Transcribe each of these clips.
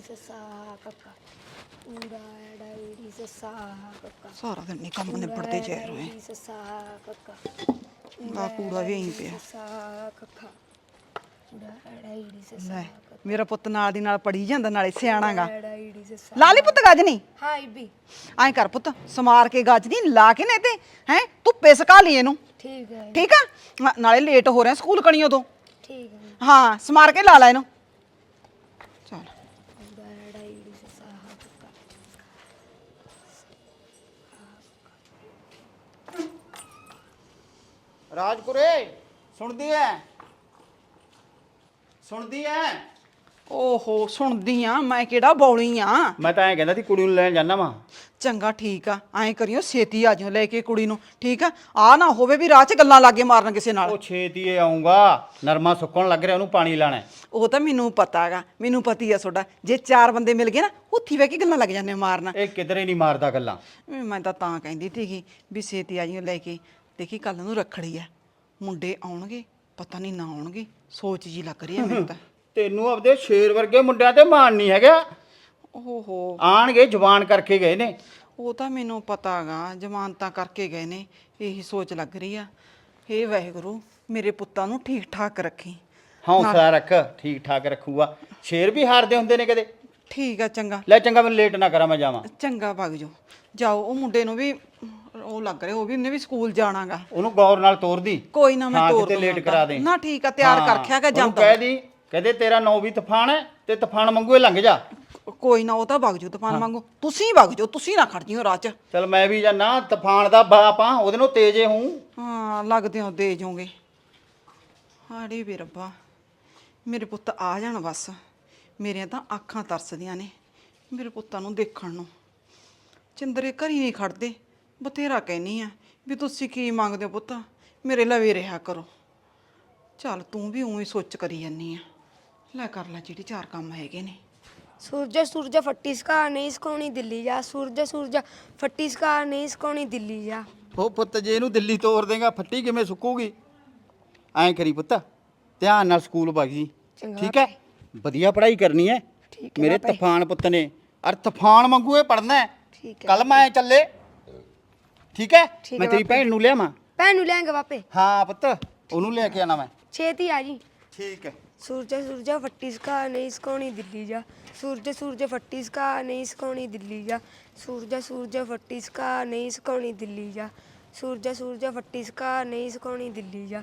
ਸੱਸਾ ਕੱਕਾ ਸੱਸਾ ਕੱਕਾ। ਸਾਰਾ ਦਿਨ ਨਹੀਂ ਕੰਮ ਨਿਬੜਦੇ ਜਾ ਰਹੇ ਸੱਸਾ ਕੱਕਾ ਆ ਕੂੜਾ ਵੀ ਇਹੀ ਪਿਆ। ਸੱਸਾ ਕੱਕਾ। ਮੇਰਾ ਪੁੱਤ ਨਾਲ ਦੀ ਨਾਲ ਪੜੀ ਜਾਂਦਾ ਨਾਲੇ ਸਿਆਣਾਗਾ ਐੜਾ ਈੜੀ ਸੱਸਾ ਲਾ ਲਈ ਪੁੱਤ ਗੱਜ ਨਹੀਂ ਹਾਈ ਬੀ ਐਂ ਕਰ ਪੁੱਤ ਸਮਾਰ ਕੇ ਗੱਜ ਨਹੀਂ ਲਾ ਕੇ ਨੇ ਤੇ ਹੈ ਧੁੱਪੇ ਸਕਾ ਲਈ ਇਹਨੂੰ। ਠੀਕ ਹੈ ਠੀਕ ਆ? ਨਾਲੇ ਲੇਟ ਹੋ ਰਿਹਾ ਸਕੂਲ ਕਣੀਓ ਤੋਂ ਠੀਕ ਹੈ ਹਾਂ ਸਮਾਰ ਕੇ ਲਾ ਲੈ ਇਹਨੂੰ ਚਲ ਊੜਾ ਐੜਾ ਈੜੀ ਸੱਸਾ ਕੱਕਾ ਰਾਜਪੁਰੇ ਸੁਣਦੀ ਐ? ਸੁਣਦੀ ਐ? ਓਹੋ ਸੁਣਦੀ ਆ ਮੈਂ ਕਿਹੜਾ ਬੌਲੀ ਆ? ਮੈਂ ਤਾਂ ਐਂ ਕਹਿੰਦਾ ਸੀ ਕੁੜੀ ਨੂੰ ਲੈਣ ਜਾਣਾ ਵਾ। ਚੰਗਾ ਠੀਕ ਆ ਐਂ ਕਰਿਓ ਛੇਤੀ ਆ ਜਿਓ ਲੈ ਕੇ ਕੁੜੀ ਨੂੰ ਠੀਕ ਆ? ਆ ਨਾ ਹੋਵੇ ਵੀ ਰਾਹ 'ਚ ਗੱਲਾਂ ਲਾਗੇ ਮਾਰਨ ਕਿਸੇ ਨਾਲ। ਉਹ ਛੇਤੀ ਆਉਂਗਾ ਨਰਮਾ ਸੁੱਕਣ ਲੱਗ ਰਿਹਾ ਉਹਨੂੰ ਪਾਣੀ ਲਾਣਾ। ਹੈ। ਉਹ ਤਾਂ ਮੈਨੂੰ ਪਤਾ ਹੈਗਾ ਮੈਨੂੰ ਪਤੀ ਆ ਤੁਹਾਡਾ। ਜੇ ਚਾਰ ਬੰਦੇ ਮਿਲ ਗਏ ਨਾ ਉੱਥੀ ਬਹਿ ਕੇ ਗੱਲਾਂ ਲੱਗ ਜਾਂਦੇ ਮਾਰਨ। ਇਹ ਕਿਧਰੇ ਨਹੀਂ ਮਾਰਦਾ ਗੱਲਾਂ। ਵੀ ਮੈਂ ਤਾਂ ਤਾਂ ਕਹਿੰਦੀ ਸੀਗੀ ਵੀ ਛੇਤੀ ਆ ਜਿਓ ਲੈ ਕੇ। ਦੇਖੀ ਕੱਲ ਨੂੰ ਰੱਖੜੀ ਆ ਮੁੰਡੇ ਆਉਣਗੇ ਪਤਾ ਨਹੀਂ ਨਾ ਆਉਣਗੇ। ਸੋਚ ਜੀ ਲੱਗ ਰਹੀ ਹੈ ਮੈਨੂੰ ਤਾਂ। ਤੈਨੂੰ ਆਪਦੇ ਸ਼ੇਰ ਵਰਗੇ ਮੁੰਡਿਆਂ ਤੇ ਮਾਣ ਨਹੀਂ ਹੈਗਾ? ਓਹੋ। ਆਣਗੇ ਜਵਾਨ ਕਰਕੇ ਗਏ ਨੇ। ਉਹ ਤਾਂ ਮੈਨੂੰ ਪਤਾ ਹੈਗਾ ਜ਼ਮਾਨਤਾਂ ਕਰਕੇ ਗਏ ਨੇ। ਇਹੀ ਸੋਚ ਲੱਗ ਰਹੀ ਆ। ਹੇ ਵਾਹਿਗੁਰੂ ਮੇਰੇ ਪੁੱਤਾਂ ਨੂੰ ਠੀਕ ਠਾਕ ਰੱਖੀ। ਹੌਸਲਾ ਰੱਖ ਠੀਕ ਠਾਕ ਰੱਖੂਗਾ। ਸ਼ੇਰ ਵੀ ਹਾਰਦੇ ਹੁੰਦੇ ਨੇ ਕਦੇ? ਠੀਕ ਆ ਚੰਗਾ। ਲੈ ਚੰਗਾ ਮੈਨੂੰ ਲੇਟ ਨਾ ਕਰਾਂ ਮੈਂ ਜਾਵਾਂ। ਚੰਗਾ ਭਗ ਜਾਓ। ਜਾਓ ਉਹ ਮੁੰਡੇ ਨੂੰ ਵੀ ਉਹ ਲੱਗ ਰਿਹਾ ਉਹ ਵੀ ਉਹਨੇ ਵੀ ਸਕੂਲ ਜਾਣਾਗਾ। ਉਹਨੂੰ ਗੌਰ ਨਾਲ ਤੋਰਦੀ। ਕੋਈ ਨਾ ਮੈਂ ਹਾਂ, ਤੋਰ ਕਿਤੇ ਦੂੰਗਾ ਲੇਟ ਕਰਾ ਦੇ। ਨਾ ਠੀਕ ਆ ਤਿਆਰ ਕਰ ਹਾਂ, ਖਿਆ ਕਿ ਉਹਨੂੰ ਜਾਂਦਾ ਕਹਿ ਦੀ ਕਹਦੇ ਤੇਰਾ ਨੌ ਵੀ ਤੂਫਾਨ ਹੈ ਤੇ ਤੂਫਾਨ ਵਾਂਗੂ ਇਹ ਲੰਘ ਜਾ। ਕੋਈ ਨਾ ਉਹ ਤਾਂ ਭਗ ਜਾਓ ਤੂਫਾਨ ਵਾਂਗੂ। ਤੁਸੀਂ ਭਗ ਜਾਓ ਤੁਸੀਂ ਨਾ ਖੜ ਜਿਓ ਰਾਹ 'ਚ। ਚਲ ਮੈਂ ਵੀ ਜਾਨਾ ਤੂਫਾਨ ਦਾ ਬਾਪ ਆ ਉਹਦੇ ਨੂੰ ਤੇਜੇ ਹੂੰ ਹਾਂ ਲੱਗਦੇ ਹੋ ਦੇ ਜਾਓਗੇ ਹਾੜੇ ਵੀ ਰੱਬਾ ਮੇਰੇ ਪੁੱਤ ਆ ਜਾਣ ਬਸ। ਮੇਰੀਆਂ ਤਾਂ ਅੱਖਾਂ ਤਰਸਦੀਆਂ ਨੇ ਮੇਰੇ ਪੁੱਤਾਂ ਨੂੰ ਦੇਖਣ ਨੂੰ। ਚੰਦਰੇ ਘਰੀ ਨਹੀਂ ਖੜਦੇ। ਬਥੇਰਾ ਕਹਿਨੀ ਆ ਵੀ ਤੁਸੀਂ ਕੀ ਮੰਗਦੇ ਹੋ ਪੁੱਤ? ਮੇਰੇ ਲਵੇ ਰਿਹਾ ਕਰੋ। ਚੱਲ ਤੂੰ ਵੀ ਉਵੇਂ ਸੋਚ ਕਰੀ ਜਾਨੀ ਆ। ਲੈ ਕਰ ਲੈ ਜਿਹੜੀ ਚਾਰ ਕੰਮ ਹੈਗੇ ਨੇ। ਸੂਰਜ ਸੂਰਜ ਫੱਟੀ ਸਕਾ ਨਹੀਂ ਸਕਾਉਣੀ ਦਿੱਲੀ ਜਾ। ਸੂਰਜ ਸੂਰਜ ਫੱਟੀ ਸਕਾ ਨਹੀਂ ਸਕਾਉਣੀ ਦਿੱਲੀ ਜਾ। ਉਹ ਪੁੱਤ ਜੇ ਇਹਨੂੰ ਦਿੱਲੀ ਤੋਰ ਦੇਗਾ ਫੱਟੀ ਕਿਵੇਂ ਸੁੱਕੂਗੀ? ਐਂ ਕਰੀ ਪੁੱਤ ਧਿਆਨ ਨਾਲ ਸਕੂਲ ਚੰਗਾ ਠੀਕ ਹੈ? ਵਧੀਆ ਪੜ੍ਹਾਈ ਕਰਨੀ ਹੈ। ਠੀਕ ਹੈ ਮੇਰੇ। ਤੂਫਾਨ ਪੁੱਤ ਨੇ। ਅਰ ਤੂਫਾਨ ਵਾਂਗੂ ਇਹ ਪੜਨਾ ਹੈ। ਠੀਕ ਹੈ ਕੱਲ ਮੈਂ ਚੱਲੇ। ਠੀਕ ਹੈ? ਠੀਕ ਮੈਂ ਹੈ ਤੇਰੀ ਬਾਪੇ। ਭੈਣ ਨੂੰ ਲਿਆਵਾਂ? ਭੈਣ ਨੂੰ ਲੈਂਗੇ ਵਾਪੇ ਹਾਂ ਪੁੱਤ ਉਹਨੂੰ ਲੈ ਕੇ ਆਣਾ ਮੈਂ। ਛੇਤੀ ਆ ਜੀ। ਠੀਕ ਹੈ। ਸੂਰਜ ਸੂਰਜ ਫੱਟੀ ਸਕਾ ਨਹੀਂ ਸਕਾਉਣੀ ਦਿੱਲੀ ਜਾ। ਸੂਰਜ ਸੂਰਜ ਫੱਟੀ ਸਕਾ ਨਹੀਂ ਸਕਾਉਣੀ ਦਿੱਲੀ ਜਾ। ਸੂਰਜ ਸੂਰਜ ਫੱਟੀ ਸਕਾ ਨਹੀਂ ਸਕਾਉਣੀ ਦਿੱਲੀ ਜਾ। ਸੂਰਜ ਸੂਰਜ ਫੱਟੀ ਸਕਾ ਨਹੀਂ ਸਕਾਉਣੀ ਦਿੱਲੀ ਜਾ।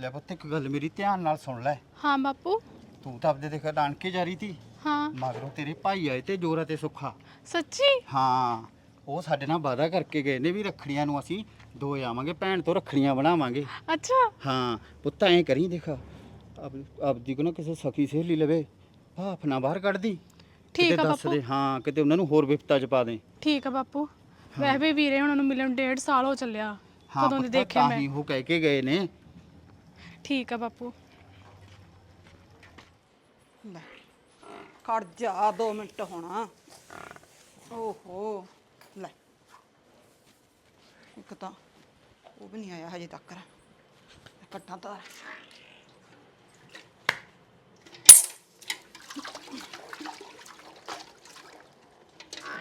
ਲੈ ਪੁੱਤ ਇੱਕ ਗੱਲ ਮੇਰੀ ਧਿਆਨ ਨਾਲ ਸੁਣ ਲੈ। ਹਾਂ ਬਾਪੂ। ਤੂੰ ਤਾਂ ਆਪਦੇ ਦੇਖ ਨਾਨਕੇ ਜਾ ਰਹੀ ਤੀ। ਹਾਂ। ਮਗਰੋਂ ਤੇਰੇ ਭਾਈ ਆਏ ਤੇ ਜੋਰਾ ਤੇ ਸੁੱਖਾ। ਸੱਚੀ? ਹਾਂ ਉਹ ਸਾਡੇ ਨਾਲ ਵਾਅਦਾ ਕਰਕੇ ਗਏ ਨੇ ਵੀ ਰੱਖੜੀਆਂ ਨੂੰ ਅਸੀਂ ਦੋ ਆਵਾਂਗੇ ਭੈਣ ਤੋਂ ਰੱਖੜੀਆਂ ਬਣਾਵਾਂਗੇ। ਅੱਛਾ। ਹਾਂ ਪੁੱਤ ਐਂ ਕਰੀ ਦੇਖ ਆਪ ਆਪਦੀ ਕੋ ਨਾ ਕਿਸੇ ਸਖੀ ਸਹੇਲੀ ਲਵੇ ਭਾਫ ਨਾ ਬਾਹਰ ਕੱਢਦੀ। ਠੀਕ ਆ ਬਾਪੂ। ਦੇ ਹਾਂ ਕਿਤੇ ਉਹਨਾਂ ਨੂੰ ਹੋਰ ਵਿਪਤਾ ਚ ਪਾ ਦੇ। ਠੀਕ ਆ ਬਾਪੂ। ਵੈਸੇ ਵੀ ਵੀਰੇ ਉਹਨਾਂ ਨੂੰ ਮਿਲਣ ਡੇਢ ਸਾਲ ਹੋ ਚੱਲਿਆ। ਕਦੋਂ ਦੀ ਤਾਂ ਮੈਂ। ਹੀ ਉਹ ਕਹਿ ਕੇ ਗਏ ਨੇ। ਠੀਕ ਆ ਬਾਪੂ। ਲੈ ਖੜ ਜਾ 2 ਮਿੰਟ ਹੋਣਾ। ਓਹੋ, ਲੈ। ਇੱਕ ਤਾਂ ਉਹ ਵੀ ਨਹੀਂ ਆਇਆ ਹਜੇ ਤੱਕ। ਇਕੱਠਾ ਤਾਂ।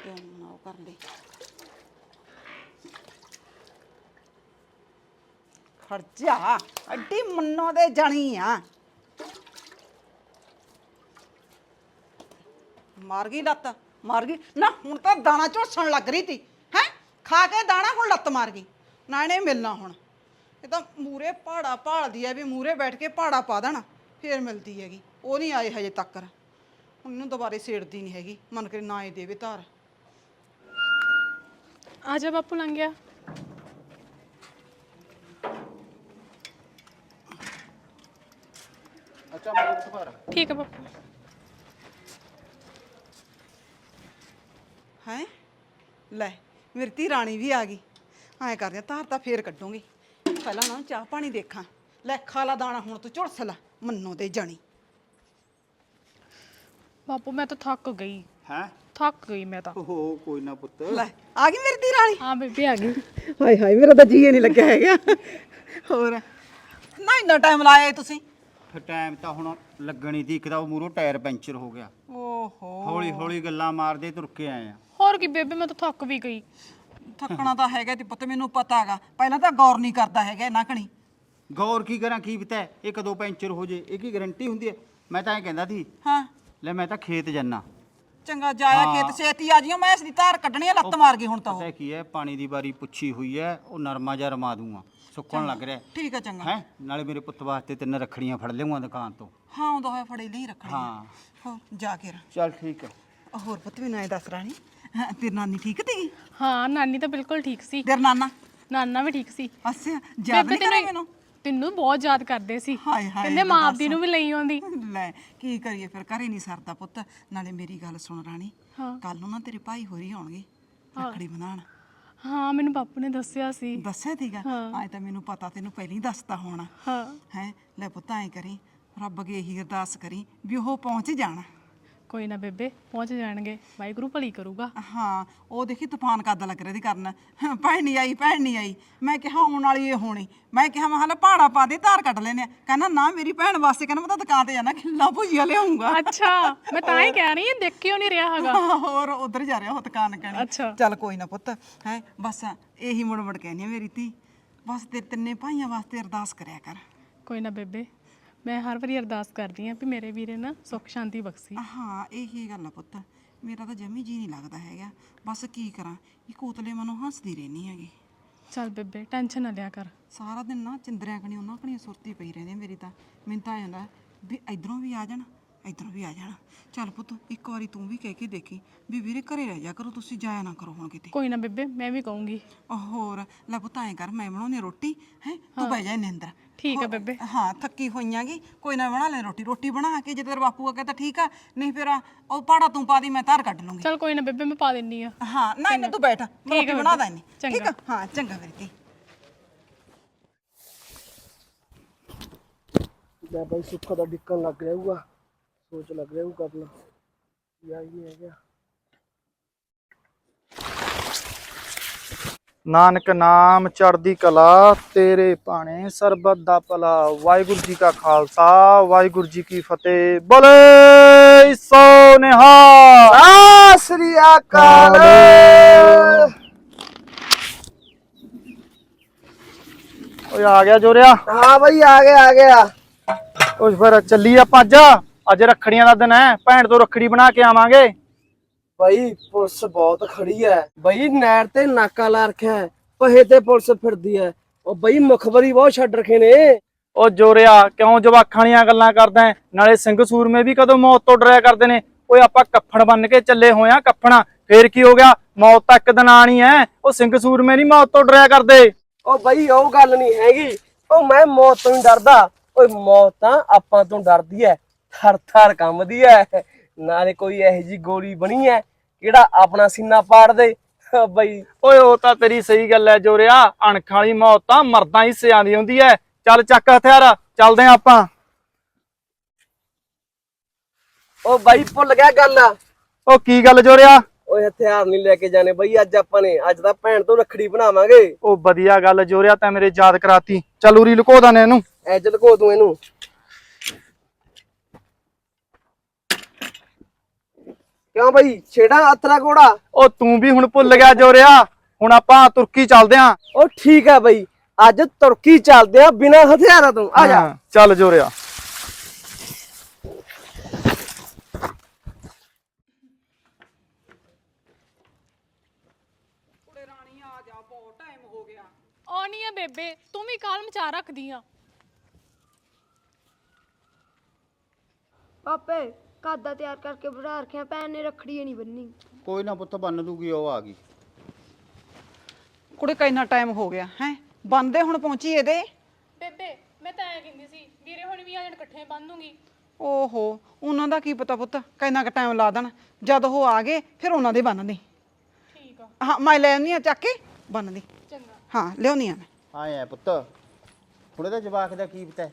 ਤੇ ਹੁਣ ਉਹ ਕਰ ਲਈ ਖੜ ਅੱਡੀ ਮੰਨੋ ਦੇ ਜਾਣੀ ਆ। ਮਾਰ ਗਈ ਲੱਤ ਮਾਰ ਗਈ। ਨਾ ਹੁਣ ਤਾਂ ਦਾਣਾ ਝੋਸਣ ਲੱਗ ਰਹੀ ਤੀ ਹੈ? ਖਾ ਕੇ ਦਾਣਾ ਹੁਣ ਲੱਤ ਮਾਰ ਗਈ। ਨਾ ਇਹਨੇ ਮਿਲਣਾ ਹੁਣ। ਇਹ ਤਾਂ ਮੂਰੇ ਪਹਾੜਾ ਭਾਲਦੀ ਐ ਵੀ ਮੂਰੇ ਬੈਠ ਕੇ ਪਹਾੜਾ ਪਾ ਦੇਣਾ ਫੇਰ ਮਿਲਦੀ ਹੈਗੀ। ਉਹ ਨਹੀਂ ਆਏ ਹਜੇ ਤੱਕ। ਹੁਣ ਇਹਨੂੰ ਦੁਬਾਰੇ ਸੇੜਦੀ ਨਹੀਂ ਹੈਗੀ। ਮਨ ਕਰੇ ਨਾ ਇਹ ਦੇਵੇ ਧਾਰ। ਆ ਜਾ ਬਾਪੂ ਲੰਘ ਗਿਆ। ਅੱਛਾ ਮੈਂ ਉੱਠ ਪਰ ਠੀਕ ਆ ਬਾਪੂ। ਹੈ? ਲੈ ਮੇਰੀ ਧੀ ਰਾਣੀ ਵੀ ਆ ਗਈ। ਐਂ ਕਰਦੇ ਆ, ਧਾਰ ਤਾਂ ਫੇਰ ਕੱਢੂੰਗੀ। ਪਹਿਲਾਂ ਨਾ ਚਾਹ ਪਾਣੀ ਦੇਖਾਂ। ਲੈ ਖਾ ਲਾ ਦਾਣਾ ਹੁਣ ਤੂੰ ਝੁਲਸ ਲੈ ਮੰਨੋ ਦੇ ਜਾਣੀ। ਬਾਪੂ ਮੈਂ ਤਾਂ ਥੱਕ ਗਈ। ਹੈ? ਥੱਕ ਗਈ ਮੈਂ ਤਾਂ। ਓਹੋ ਕੋਈ ਨਾ ਪੁੱਤ। ਲੈ ਆ ਗਈ ਮੇਰੀ ਧੀ ਰਾਣੀ? ਹਾਂ ਬੇਬੇ ਆ ਗਈ। ਹਾਏ ਹਾਏ ਮੇਰਾ ਤਾਂ ਜੀ ਨਹੀਂ ਲੱਗਿਆ ਹੈਗਾ। ਹੋਰ? ਨਾ ਇੰਨਾ ਟਾਈਮ ਲਾਇਆ ਏ ਤੁਸੀਂ? ਫਿਰ ਟਾਈਮ ਤਾਂ ਹੁਣ ਲੱਗਣੀ ਸੀ ਇੱਕ ਤਾਂ ਉਹ ਮੂਰੋਂ ਟਾਇਰ ਪੈਂਚਰ ਹੋ ਗਿਆ। ਓਹੋ। ਹੌਲੀ ਹੌਲੀ ਗੱਲਾਂ ਮਾਰਦੇ ਤੁਰ ਕੇ ਆਏ ਆ। ਹੋਰ ਕੀ ਬੇਬੇ ਮੈਂ ਤਾਂ ਥੱਕ ਵੀ ਗਈ। ਥੱਕਣਾ ਤਾਂ ਹੈਗਾ ਤੇ ਪੁੱਤ ਮੈਨੂੰ ਪਤਾ ਹੈਗਾ। ਪਹਿਲਾਂ ਤਾਂ ਗੌਰ ਨਹੀਂ ਕਰਦਾ ਹੈਗਾ ਨਾ ਕਣੀ। ਗੌਰ ਕੀ ਕਰਾਂ ਕੀ ਪਤਾ ਇਹ ਕਦੋਂ ਪੈਂਚਰ ਹੋ ਜੇ ਇਹ ਕੀ ਗਾਰੰਟੀ ਹੁੰਦੀ ਹੈ। ਮੈਂ ਤਾਂ ਐਂ ਕਹਿੰਦਾ ਸੀ ਹਾਂ। ਲੈ ਮੈਂ ਤਾਂ ਖੇਤ ਜਾਨਾ। ਚੰਗਾ ਜਾਇਆ ਖੇਤ ਛੇਤੀ ਆ ਜਿਓ ਮੈਂ ਇਸ ਦੀ ਧਾਰ ਕੱਢਣੀ ਆ ਲੱਤ ਮਾਰ ਗਈ ਹੁਣ ਤਾਂ ਉਹ। ਪਤਾ ਕੀ ਹੈ ਪਾਣੀ ਦੀ ਵਾਰੀ ਪੁੱਛੀ ਹੋਈ ਹੈ ਉਹ ਨਰਮਾ ਜਿਹਾ ਰਮਾ ਦੂੰਗਾ। ਸੁੱਕਣ ਲੱਗ ਰਿਹਾ। ਠੀਕ ਆ ਚੰਗਾ। ਹੈ? ਨਾਲੇ ਮੇਰੇ ਪੁੱਤ ਵਾਸਤੇ ਤਿੰਨ ਰੱਖੜੀਆਂ ਫੜ ਲਿਆਉਂਗਾ ਦੁਕਾਨ ਤੋਂ। ਹਾਂ ਆਉਂਦਾ ਹੋਇਆ ਫੜੇ ਲਈ ਰੱਖਣੀ ਆ। ਹਾਂ। ਹੋਰ ਜਾ ਕੇ ਰ। ਚੱਲ ਠੀਕ ਹੈ। ਹੋਰ ਪੁੱਤ ਮੈਨੂੰ ਐ ਦੱਸ ਰਾਣੀ ਹਾਂ, ਤੇਰੀ ਨਾਨੀ ਠੀਕ ਤੀ? ਹਾਂ ਨਾਨੀ ਤਾਂ ਬਿਲਕੁਲ ਠੀਕ ਸੀ। ਤੇਰਾ ਨਾਨਾ? ਨਾਨਾ ਵੀ ਠੀਕ ਸੀ। ਅੱਛਾ ਯਾਦ ਬੇਬੇ ਨਹੀਂ ਕਰੇ ਮੈਨੂੰ? ਤੈਨੂੰ ਬਹੁਤ ਯਾਦ ਕਰਦੇ ਸੀ। ਹਾਏ ਹਾਏ ਕਹਿੰਦੇ ਮਾਂ ਆਪਦੀ ਨੂੰ ਵੀ ਲਈ ਆਉਂਦੀ। ਲੈ ਕੀ ਕਰੀਏ ਫਿਰ? ਘਰੇ ਨਹੀਂ ਸਰਦਾ ਪੁੱਤ। ਨਾਲੇ ਮੇਰੀ ਗੱਲ ਸੁਣ ਰਾਣੀ। ਹਾਂ। ਕੱਲ ਨੂੰ ਨਾ ਤੇਰੇ ਭਾਈ ਹੋਰੀ ਆਉਣਗੇ ਰੱਖੜੀ ਬਣਾਉਣ। ਹਾਂ ਮੈਨੂੰ ਬਾਪੂ ਨੇ ਦੱਸਿਆ ਸੀ। ਦੱਸਿਆ ਤੀਗਾ ਅੱਜ ਤਾਂ ਮੈਨੂੰ ਪਤਾ ਤੈਨੂੰ ਪਹਿਲਾਂ ਹੀ ਦੱਸਤਾ ਹੋਣਾ। ਹਾਂ। ਹੈ? ਲੈ ਪੁੱਤ ਐ ਕਰੀ। ਰੱਬ ਅੱਗੇ ਇਹੀ ਅਰਦਾਸ ਕਰੀ ਵੀ ਉਹ ਪਹੁੰਚ ਜਾਣ। ਕੋਈ ਨਾ ਬੇਬੇ ਪਹੁੰਚ ਜਾਣਗੇ। ਵਾਹਿਗੁਰੂ ਭਲੀ ਕਰੂਗਾ। ਹਾਂ ਉਹ ਦੇਖੀ ਤੂਫਾਨ ਕਦ ਲੱਗ ਰਿਹਾ ਦੀ ਕਰਨ। ਭੈਣ ਨਹੀਂ ਆਈ ਭੈਣ ਨਹੀਂ ਆਈ। ਮੈਂ ਕਿਹਾ ਆਉਣ ਵਾਲੀ ਇਹ ਹੋਣੀ। ਮੈਂ ਕਿਹਾ ਮੈਂ ਹਲਾ ਪਹਾੜਾ ਪਾ ਦੇ ਧਾਰ ਕੱਢ ਲੈਨੇ ਆ। ਕਹਿੰਦਾ ਨਾ ਮੇਰੀ ਭੈਣ ਵਾਸਤੇ ਕਹਿੰਦਾ ਮੈਂ ਤਾਂ ਦੁਕਾਨ ਤੇ ਜਾਣਾ ਖਿੱਲਾ ਭੁਜੀਆ ਲਿਆਉਂਗਾ। ਅੱਛਾ ਮੈਂ ਤਾਂ ਹੀ ਕਹਿ ਰਹੀ ਹਾਂ ਦੇਖਿਓ ਨਹੀਂ ਰਿਹਾ ਹੈਗਾ। ਹੋਰ ਉਧਰ ਜਾ ਰਿਹਾ ਉਹ ਦੁਕਾਨ ਅੱਛਾ। ਚੱਲ ਕੋਈ ਨਾ ਪੁੱਤ ਹੈ ਬਸ ਇਹੀ ਮੁੜ ਮੁੜ ਕਹਿੰਦੀ ਮੇਰੀ ਧੀ। ਬਸ ਤੇ ਤਿੰਨੇ ਭਾਈਆਂ ਵਾਸਤੇ ਅਰਦਾਸ ਕਰਿਆ ਕਰ। ਕੋਈ ਨਾ ਬੇਬੇ ਮੈਂ ਹਰ ਵਾਰੀ ਅਰਦਾਸ ਕਰਦੀ ਹਾਂ ਵੀ ਮੇਰੇ ਵੀਰੇ ਨਾ ਸੁੱਖ ਸ਼ਾਂਤੀ ਬਖਸ਼ੀ। ਹਾਂ ਇਹੀ ਗੱਲ ਆ ਪੁੱਤ? ਮੇਰਾ ਤਾਂ ਜਮੀ ਜੀ ਨਹੀਂ ਲੱਗਦਾ ਹੈਗਾ। ਬਸ ਕੀ ਕਰਾਂ? ਇਹ ਕੋਤਲੇ ਮਨੋਂ ਹੱਸਦੀ ਰਹਿਣੀ ਹੈਗੀ। ਚੱਲ ਬੇਬੇ ਟੈਨਸ਼ਨ ਨਾ ਲਿਆ ਕਰ। ਸਾਰਾ ਦਿਨ ਨਾ ਚੰਦਰਿਆਂ ਕਣੀ ਉਹਨਾਂ ਕਣੀ ਸੁਰਤੀ ਪਈ ਰਹਿੰਦੀ ਆ ਮੇਰੀ ਤਾਂ। ਮੈਨੂੰ ਤਾਂ ਐਂ ਹੁੰਦਾ ਵੀ ਇਧਰੋਂ ਵੀ ਆ ਜਾਣ। ਇਧਰੋਂ ਵੀ ਆ ਜਾਣ। ਚੱਲ ਪੁੱਤ ਇੱਕ ਵਾਰੀ ਤੂੰ ਵੀ ਕਹਿ ਕੇ ਦੇਖੀ ਵੀ ਵੀਰੇ ਘਰੇ ਰਹਿ ਜਾ ਕਰੋ ਤੁਸੀਂ ਜਾਇਆ ਨਾ ਕਰੋ ਹੁਣ ਕਿਤੇ। ਕੋਈ ਨਾ ਬੇਬੇ ਮੈਂ ਵੀ ਕਹੂੰਗੀ। ਹੋਰ ਲੈ ਪੁੱਤ ਐਂ ਕਰ ਮੈਂ ਬਣਾਉਣੀ ਰੋਟੀ ਹੈ? ਤੂੰ ਬਹਿ ਜਾ ਇਹਨੇ ਅੰਦਰ। ਠੀਕ ਆ ਬੇਬੇ। ਹਾਂ ਥੱਕੀ ਹੋਈਆਂਗੀ ਕੋਈ ਨਾ ਬਣਾ ਲੈ ਰੋਟੀ ਰੋਟੀ ਬਣਾ ਕੇ ਜੇ ਤੇਰਾ ਬਾਪੂ ਆ ਕਹਿੰਦਾ ਠੀਕ ਆ ਨਹੀਂ ਫਿਰ ਆ, ਉਹ ਪਾੜਾ ਤੂੰ ਪਾ ਦੀ ਮੈਂ ਧਾਰ ਕੱਢ ਲੂੰਗੀ। ਚੱਲ ਕੋਈ ਨਾ ਬੇਬੇ ਮੈਂ ਪਾ ਦਿੰਨੀ ਆ। ਹਾਂ ਨਾ ਇਹਨੇ ਤੂੰ ਬੈਠ ਮੈਂ ਰੋਟੀ ਬਣਾ। ਦਾਂ ਇਹਨੇ ਠੀਕ ਆ? ਹਾਂ ਚੰਗਾ ਮੇਰੀ ਧੀ ਲੈ ਬਾਈ ਸੁੱਖਾ ਦਾ ਡਿੱਕਣ ਲੱਗ ਰਿਹਾ ਹੋਊਗਾ ਸੋਚ ਲੱਗ ਰਿਹਾ ਹੋਊ ਕਰਨਾ। ਯਾ ਇਹ ਹੈ ਗਿਆ। ਨਾਨਕ ਨਾਮ ਚੜ੍ਹਦੀ ਕਲਾ ਤੇਰੇ ਭਾਣੇ ਸਰਬਤ ਦਾ ਭਲਾ। ਵਾਹਿਗੁਰੂ ਜੀ ਕਾ ਖਾਲਸਾ ਵਾਹਿਗੁਰੂ ਜੀ ਕੀ ਫਤਿਹ। ਬੋਲੇ ਸੋ ਨਿਹਾਲ। ਆ ਸ੍ਰੀ ਅਕਾਲ। ਓਏ ਆ ਗਿਆ ਜੋਰਿਆ। ਹਾਂ ਬਈ ਆ ਗਿਆ ਆ ਗਿਆ। ਉਸ ਫਿਰ ਚੱਲੀ ਆਪਾਂ ਅੱਜ। ਅੱਜ ਰੱਖੜੀਆਂ ਦਾ ਦਿਨ ਹੈ ਭੈਣ ਤੋਂ ਰੱਖੜੀ ਬਣਾ ਕੇ ਆਵਾਂਗੇ। ਬਈ ਪੁਲਿਸ ਬਹੁਤ ਖੜੀ ਐ ਬਈ ਨਹਿਰ ਤੇ ਨਾਕਾ ਲਾ ਰੱਖਿਆ ਹੈ ਪਹੇ ਤੇ ਪੁਲਿਸ ਫਿਰਦੀ ਐ ਉਹ ਬਈ ਮੁਖਬਰੀ ਬਹੁਤ ਛੱਡ ਰੱਖੇ ਨੇ। ਉਹ ਜੋਰਿਆ ਕਿਉਂ ਜਵਾਖਾਂ ਦੀਆਂ ਗੱਲਾਂ ਕਰਦਾ ਹੈ? ਨਾਲੇ ਸਿੰਘ ਸੂਰਮੇ ਵੀ ਕਦੋਂ ਮੌਤ ਤੋਂ ਡਰਿਆ ਕਰਦੇ ਨੇ। ਓਏ ਆਪਾਂ ਕੱਫਣ ਬੰਨ ਕੇ ਚੱਲੇ ਹੋਏ ਆ ਕੱਫਣਾ। ਫੇਰ ਕੀ ਹੋ ਗਿਆ? ਮੌਤ ਤਾਂ ਇੱਕ ਦਿਨ ਆਣੀ ਐ ਉਹ ਸਿੰਘ ਸੂਰਮੇ ਨਹੀਂ ਮੌਤ ਤੋਂ ਡਰਿਆ ਕਰਦੇ। ਉਹ ਬਈ ਉਹ ਗੱਲ ਨਹੀਂ ਹੈਗੀ। ਉਹ ਮੈਂ ਮੌਤ ਤੋਂ ਨਹੀਂ ਡਰਦਾ। ਓਏ ਮੌਤ ਤਾਂ ਆਪਾਂ ਤੋਂ ਡਰਦੀ ਐ ਥਰ ਥਰ ਕੰਮਦੀ ਐ। ਨਾਲੇ ਕੋਈ ਇਹੋ ਜੀ ਗੋਲੀ ਬਣੀ ਐ ਕਿਹੜਾ ਆਪਣਾ ਸੀਨਾ ਪਾੜ ਦੇ। ਬਈ। ਓਏ ਉਹ ਤਾਂ ਤੇਰੀ ਸਹੀ ਗੱਲ ਐ ਜੋਰਿਆ ਅਣਖ ਵਾਲੀ ਮੌਤ ਤਾਂ ਮਰਦਾਂ ਹੀ ਸਿਆਂਦੀ ਹੁੰਦੀ ਐ। ਚੱਲ ਚੱਕ ਹਥਿਆਰ ਚੱਲਦੇ ਆਂ ਆਪਾਂ। ਉਹ ਬਾਈ ਭੁੱਲ ਗਿਆ ਗੱਲ। ਉਹ ਕੀ ਗੱਲ ਜੋਰਿਆ? ਓਏ ਹਥਿਆਰ ਨਹੀਂ ਲੈ ਕੇ ਜਾਣੇ ਬਈ ਅੱਜ ਆਪਾਂ ਨੇ ਅੱਜ ਤਾਂ ਭੈਣ ਤੋਂ ਰੱਖੜੀ ਬਣਾਵਾਂਗੇ। ਉਹ ਵਧੀਆ ਗੱਲ ਜੋਰਿਆ ਤੈਂ ਮੇਰੇ ਯਾਦ ਕਰਾਤੀ। ਚੱਲ ਉਰੀ ਲੁਕੋ ਦਾਨੇ ਇਹਨੂੰ। ਐ ਚ ਲਕੋ ਤੂੰ ਇਹਨੂੰ। ਕਿਉਂ ਬਈ? ਛੇੜਾ ਅਤਰਾ ਕੋੜਾ ਉਹ ਤੂੰ ਵੀ ਹੁਣ ਭੁੱਲ ਗਿਆ ਜੋਰਿਆ। ਹੁਣ ਆਪਾਂ ਤੁਰਕੀ ਚੱਲਦੇ ਆਂ। ਉਹ ਠੀਕ ਹੈ ਬਈ। ਅੱਜ ਤੁਰਕੀ ਚੱਲਦੇ ਆ ਬਿਨਾਂ ਹਥਿਆਰਾਂ ਤੋਂ। ਆ ਜਾ। ਹਾਂ, ਚੱਲ ਜੋਰਿਆ। ਆਉਣੀ ਆ ਬੇਬੇ। ਤੂੰ ਵੀ ਕਾਲ ਮਚਾ ਰੱਖਦੀ ਆ। ਪਾਪੇ ਕਾਦਾ ਤਿਆਰ ਕਰਕੇ ਬਣਾ ਰੱਖਿਆ ਭੈਣ ਨੇ ਰੱਖੜੀ ਨਹੀਂ ਬੰਨੀ। ਕੋਈ ਨਾ ਪੁੱਤ ਬੰਨ ਦੂਗੀ ਉਹ ਆ ਗਈ। ਕੁੜੇ ਕਿੰਨਾ ਟਾਈਮ ਹੋ ਗਿਆ ਹੈ? ਬੰਦੇ ਹੁਣ ਪਹੁੰਚੀ ਇਹਦੇ? ਬੇਬੇ ਮੈਂ ਤਾਂ ਐ ਕਹਿੰਦੀ ਸੀ ਵੀਰੇ ਹੁਣ ਵੀ ਆ ਜਣ ਇਕੱਠੇ ਬੰਨ ਦੂੰਗੀ। ਓਹੋ ਉਹਨਾਂ ਦਾ ਕੀ ਪਤਾ ਪੁੱਤ ਕਿੰਨਾ ਕੁ ਟਾਈਮ ਲਾ ਦੇਣ। ਜਦ ਉਹ ਆ ਗਏ ਫਿਰ ਉਹਨਾਂ ਦੇ ਬੰਨ ਦੇ ਠੀਕ ਆ। ਹਾਂ ਮੈਂ ਲੈ ਆਉਂਦੀ ਆ ਚੱਕ ਕੇ ਬੰਨ ਦੇ ਚੰਗਾ। ਹਾਂ ਲਿਆਉਂਦੀ ਆ ਮੈਂ। ਆਏ ਆ ਪੁੱਤ ਹੁਣ ਇਹਦਾ ਜਵਾਕ ਦਾ ਕੀ ਪਤਾ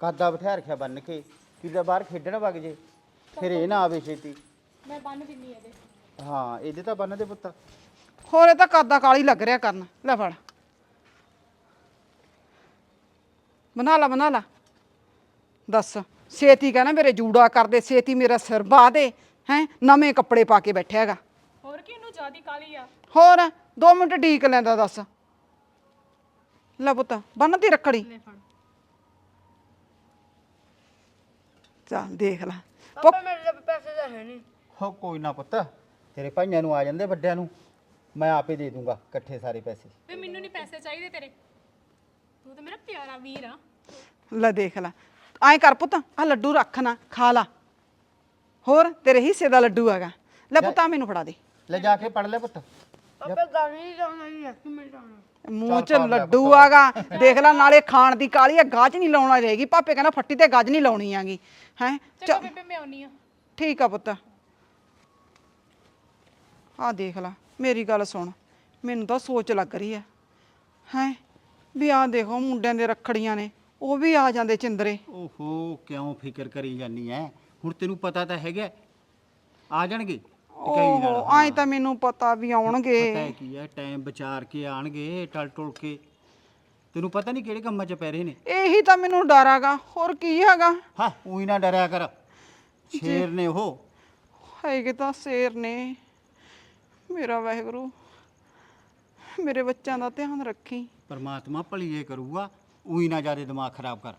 ਕਾਦਾ ਬਿਠਾ ਰੱਖਿਆ ਬੰਨ ਕੇ ਕਿਤੇ ਬਾਹਰ ਖੇਡਣ ਵਗ ਜੇ। ਫਿਰ ਇਹ ਨਾ ਆਵੇ ਛੇਤੀ। ਮੈਂ ਬੰਨ ਦਿੰਨੀ ਇਹਦੇ। ਹਾਂ ਇਹਦੇ ਤਾਂ ਬੰਨ ਦੇ ਪੁੱਤ। ਹੋਰ ਇਹ ਤਾਂ ਕਾਦਾ ਕਾਲੀ ਲੱਗ ਰਿਹਾ ਕਰਨ। ਲੈ ਫੜ। ਬਣਾ ਲਾ ਬਣਾ ਲਾ। ਦੱਸ ਛੇਤੀ ਕਹਿੰਦਾ ਮੇਰੇ ਜੂੜਾ ਕਰਦੇ ਛੇਤੀ ਮੇਰਾ ਸਿਰ ਬਾਹ ਦੇ ਹੈ? ਨਵੇਂ ਕੱਪੜੇ ਪਾ ਕੇ ਬੈਠਿਆ ਹੈਗਾ। ਹੋਰ ਕੀ ਇਹਨੂੰ ਜਿਆਦੀ ਕਾਲੀ ਆ? ਹੋਰ 2 ਮਿੰਟ ਢੀਕ ਲੈਂਦਾ ਦੱਸ। ਲੈ ਪੁੱਤ ਬੰਨਤੀ ਰੱਖੜੀ। ਲੈ ਫੜ। ਚੱਲ ਦੇਖ ਲੈ। ਪਾਪਾ ਮੇਰੇ ਕੋਲ ਪੈਸੇ ਤਾਂ ਹੈ ਨਹੀਂ। ਹੋ ਕੋਈ ਨਾ ਪੁੱਤ। ਤੇਰੇ ਭਾਈਆਂ ਨੂੰ ਆ ਜਾਂਦੇ ਵੱਡਿਆਂ ਨੂੰ। ਮੈਂ ਆਪੇ ਦੇ ਦੂੰਗਾ ਇਕੱਠੇ ਸਾਰੇ ਪੈਸੇ। ਵੇ ਮੈਨੂੰ ਨਹੀਂ ਪੈਸੇ ਚਾਹੀਦੇ ਤੇਰੇ। ਤੂੰ ਤਾਂ ਮੇਰਾ ਪਿਆਰਾ ਵੀਰ ਆ। ਲੈ ਦੇਖ ਲੈ। ਐਂ ਕਰ ਪੁੱਤ ਆ ਲੱਡੂ ਰੱਖ ਨਾ ਖਾ ਲਾ। ਹੋਰ ਤੇਰੇ ਹਿੱਸੇ ਦਾ ਲੱਡੂ ਹੈਗਾ। ਲੈ ਪੁੱਤ ਆਹ ਮੈਨੂੰ ਫੜਾ ਦੇ। ਲੈ ਜਾ ਕੇ ਪੜ ਲੈ ਪੁੱਤ। ਮੂੰਹ 'ਚ ਲੱਡੂ ਆਗਾ ਦੇਖ ਲੈ ਨਾਲੇ ਖਾਣ ਦੀ ਕਾਲੀ ਆ ਗਾਜ ਨਹੀਂ ਲਾਉਣਾ ਰਹੇਗੀ। ਪਾਪੇ ਕਹਿੰਦਾ ਫੱਟੀ ਤੇ ਗਾਜ ਨਹੀਂ ਲਾਉਣੀ ਆਗੀ ਹੈ? ਚੰਗਾ ਬੇਬੇ ਮੈਂ ਆਉਣੀ ਆ। ਠੀਕ ਆ ਪੁੱਤ। ਆ ਦੇਖ ਲੈ ਮੇਰੀ ਗੱਲ ਸੁਣ। ਮੈਨੂੰ ਤਾਂ ਸੋਚ ਲੱਗ ਰਹੀ ਹੈ ਹੈ? ਵੀ ਆ ਦੇਖੋ ਮੁੰਡਿਆਂ ਦੇ ਰੱਖੜੀਆਂ ਨੇ ਉਹ ਵੀ ਆ ਜਾਂਦੇ ਚਿੰਦਰੇ। ਓਹੋ ਕਿਉਂ ਫਿਕਰ ਕਰੀ ਜਾਨੀ ਐ? ਹੁਣ ਤੈਨੂੰ ਪਤਾ ਤਾਂ ਹੈਗਾ ਆ ਜਾਣਗੇ? ਨਾਲ ਐਂ ਤਾਂ ਮੈਨੂੰ ਪਤਾ ਵੀ ਆਉਣਗੇ। ਪਤਾ ਹੈ ਕੀ ਹੈ ਟਾਈਮ ਵਿਚਾਰ ਕੇ ਆਣਗੇ ਟਲ ਟੁਲ ਕੇ। ਤੈਨੂੰ ਪਤਾ ਨਹੀਂ ਕਿਹੜੇ ਕੰਮਾਂ 'ਚ ਪੈ ਰਹੇ ਨੇ? ਇਹੀ ਤਾਂ ਮੈਨੂੰ ਡਰ ਹੈਗਾ। ਹੋਰ ਕੀ ਹੈਗਾ? ਹਾਂ ਉਹੀ ਨਾ ਡਰਿਆ ਕਰ। ਸ਼ੇਰ ਨੇ ਉਹ। ਹੈਗੇ ਤਾਂ ਸ਼ੇਰ ਨੇ। ਮੇਰਾ ਵਾਹਿਗੁਰੂ ਮੇਰੇ ਬੱਚਿਆਂ ਦਾ ਧਿਆਨ ਰੱਖੀ। ਪਰਮਾਤਮਾ ਭਲੀਏ ਕਰੂਗਾ ਉਹੀ ਨਾ ਜ਼ਿਆਦਾ ਦਿਮਾਗ ਖਰਾਬ ਕਰ।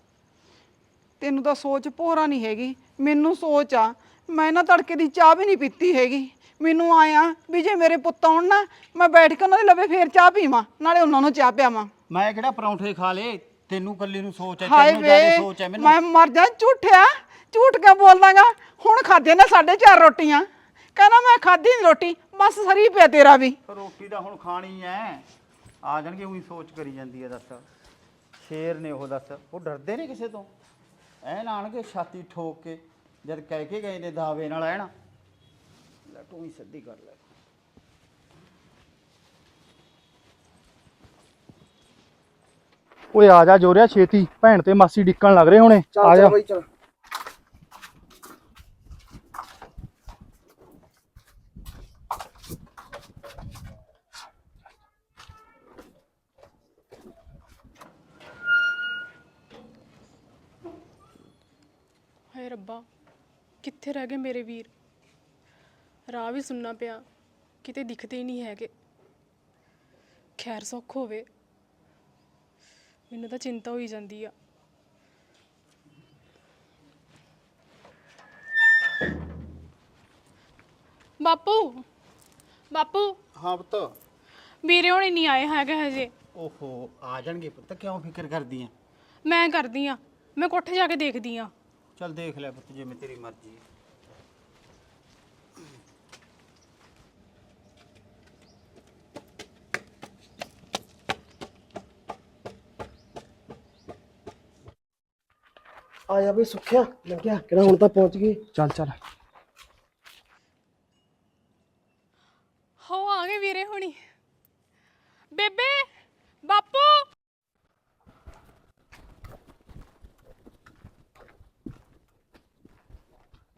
ਤੈਨੂੰ ਤਾਂ ਸੋਚ ਭੋਰਾ ਨਹੀਂ ਹੈਗੀ। ਮੈਨੂੰ ਸੋਚ ਆ ਮੈਂ ਨਾ ਤੜਕੇ ਦੀ ਚਾਹ ਵੀ ਨਹੀਂ ਪੀਤੀ ਹੈਗੀ। ਮੈਨੂੰ ਆਇਆ ਵੀ ਜੇ ਮੇਰੇ ਪੁੱਤ ਆਉਣ ਨਾ ਮੈਂ ਬੈਠ ਕੇ ਉਹਨਾਂ ਦੇ ਲਵੇ ਫੇਰ ਚਾਹ ਪੀਵਾਂ ਨਾਲੇ ਉਹਨਾਂ ਨੂੰ ਚਾਹ ਪਿਆਵਾਂ। ਮੈਂ ਕਿਹੜਾ ਪਰੌਂਠੇ ਖਾ ਲੇ ਤੈਨੂੰ ਕੱਲੀ ਨੂੰ ਸੋਚ ਹਾਏ ਤੈਨੂੰ ਜ਼ਿਆਦਾ ਵੇ ਸੋਚ ਹੈ ਮੈਨੂੰ। ਮੈਂ ਮਰ ਜਾ ਝੂਠਿਆ ਝੂਠ ਕੇ ਬੋਲਦਾਗਾ? ਹੁਣ ਖਾਦੇ ਨਾ ਸਾਢੇ ਚਾਰ ਰੋਟੀਆਂ। ਕਹਿੰਦਾ ਮੈਂ ਖਾਦੀ ਨਹੀਂ ਰੋਟੀ ਬਸ ਸਰੀ ਪਿਆ ਤੇਰਾ ਵੀ। ਰੋਟੀ ਤਾਂ ਹੁਣ ਖਾਣੀ ਐ। ਆ ਜਾਣਗੇ ਉਹੀ ਸੋਚ ਕਰੀ ਜਾਂਦੀ ਐ ਦੱਸ। ਸ਼ੇਰ ਨੇ ਉਹ ਦੱਸ। ਉਹ ਡਰਦੇ ਨੇ ਕਿਸੇ ਤੋਂ? ਐਨ ਆਣਗੇ ਛਾਤੀ ਠੋਕ ਕੇ ਜਦ ਕਹਿ ਕੇ ਗਏ ਨੇ ਦਾਵੇ ਨਾਲ ਐਨ। ਲੈ ਤੂੰ ਹੀ ਸਿੱਧੀ ਕਰ ਲੈ। ਓਏ ਆ ਜਾ ਜੋਰਿਆ ਛੇਤੀ। ਭੈਣ ਤੇ ਮਾਸੀ ਡਿੱਕਣ ਲੱਗ ਰਹੇ ਹੋਣੇ। ਆ ਜਾ। ਬਈ ਚਲ। ਹਾਏ ਰੱਬਾ ਕਿੱਥੇ ਰਹਿ ਗਏ ਮੇਰੇ ਵੀਰ? ਰਾਹ ਵੀ ਸੁਣਨਾ ਪਿਆ। ਕਿਤੇ ਦਿਖਦੇ ਹੀ ਨਹੀਂ ਹੈਗੇ। ਖੈਰ ਸੁੱਖ ਹੋਵੇ। ਮੈਨੂੰ ਤਾਂ ਚਿੰਤਾ ਹੋਈ ਜਾਂਦੀ ਆ। ਬਾਪੂ ਬਾਪੂ। ਹਾਂ ਪੁੱਤ। ਵੀਰੇ ਹੋਣੀ ਨਹੀਂ ਆਏ ਹੈਗੇ ਹਜੇ। ਓਹੋ ਆ ਜਾਣਗੇ ਪੁੱਤ। ਕਿਉਂ ਫਿਕਰ ਕਰਦੀ ਐ ਮੈਂ ਕਰਦੀ ਆ। ਮੈਂ ਕੋਠੇ ਜਾ ਕੇ ਦੇਖਦੀ ਆ। ਚੱਲ ਦੇਖ ਲੈ ਪੁੱਤ ਜਿਵੇਂ ਤੇਰੀ ਮਰਜ਼ੀ ਹੈ ਆ ਜਾ ਬਈ ਸੁੱਖਿਆ ਲੱਗਿਆ ਕਿਹੜਾ ਹੁਣ ਤਾਂ ਪਹੁੰਚ ਗਏ ਚੱਲ ਚੱਲ। ਹੋ ਆ ਗਏ ਵੀਰੇ ਹੋਣੀ। ਬੇਬੇ ਬਾਪੂ।